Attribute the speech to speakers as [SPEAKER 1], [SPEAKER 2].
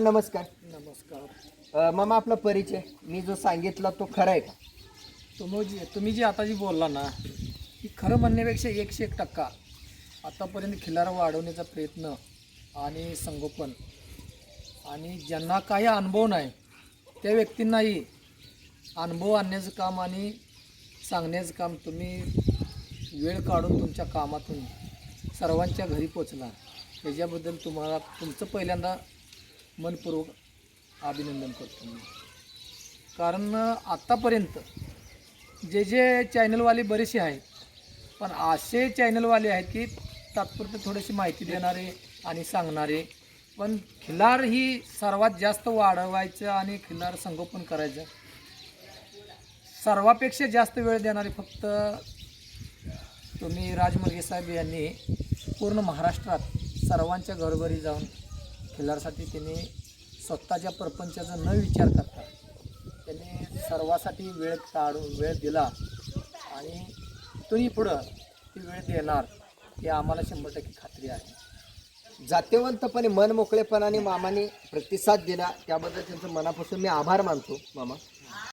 [SPEAKER 1] नमस्कार.
[SPEAKER 2] नमस्कार.
[SPEAKER 1] अ, मामा आपला परिचय. मी जो सांगितला तो खरा आहे का?
[SPEAKER 2] तुम्ही जी तुम्ही जी आता जी बोलला ना की खरं म्हणण्यापेक्षा एकशे एक टक्का आतापर्यंत खिलार वाढवण्याचा प्रयत्न आणि संगोपन आणि ज्यांना काही अनुभव नाही त्या व्यक्तींनाही अनुभव आणण्याचं काम आणि सांगण्याचं काम तुम्ही वेळ काढून तुमच्या कामातून सर्वांच्या घरी पोचला. त्याच्याबद्दल तुम्हाला तुमचं पहिल्यांदा मनपूर्वक अभिनंदन करतो मी. कारण आत्तापर्यंत जे जे चॅनलवाले बरेचसे आहेत पण असे चॅनलवाले आहेत की तात्पुरते थोडीशी माहिती देणारे आणि सांगणारे पण खिलार ही सर्वात जास्त वाढवायचं आणि खिलार संगोपन करायचं. सर्वापेक्षा जास्त वेळ देणारे फक्त तुम्ही राजमर्गे साहेब यांनी पूर्ण महाराष्ट्रात सर्वांच्या घरोघरी जाऊन खिलारसाठी त्यांनी स्वतःच्या प्रपंचाचा न विचार करता त्यांनी सर्वासाठी वेळ काढून वेळ दिला आणि तुम्ही पुढं ती वेळ देणार हे आम्हाला शंभर टक्के खात्री आहे.
[SPEAKER 1] जात्यवंतपणे मन मोकळेपणाने मामाने प्रतिसाद दिला. त्याबद्दल त्यांचं मनापासून मी आभार मानतो. मामा.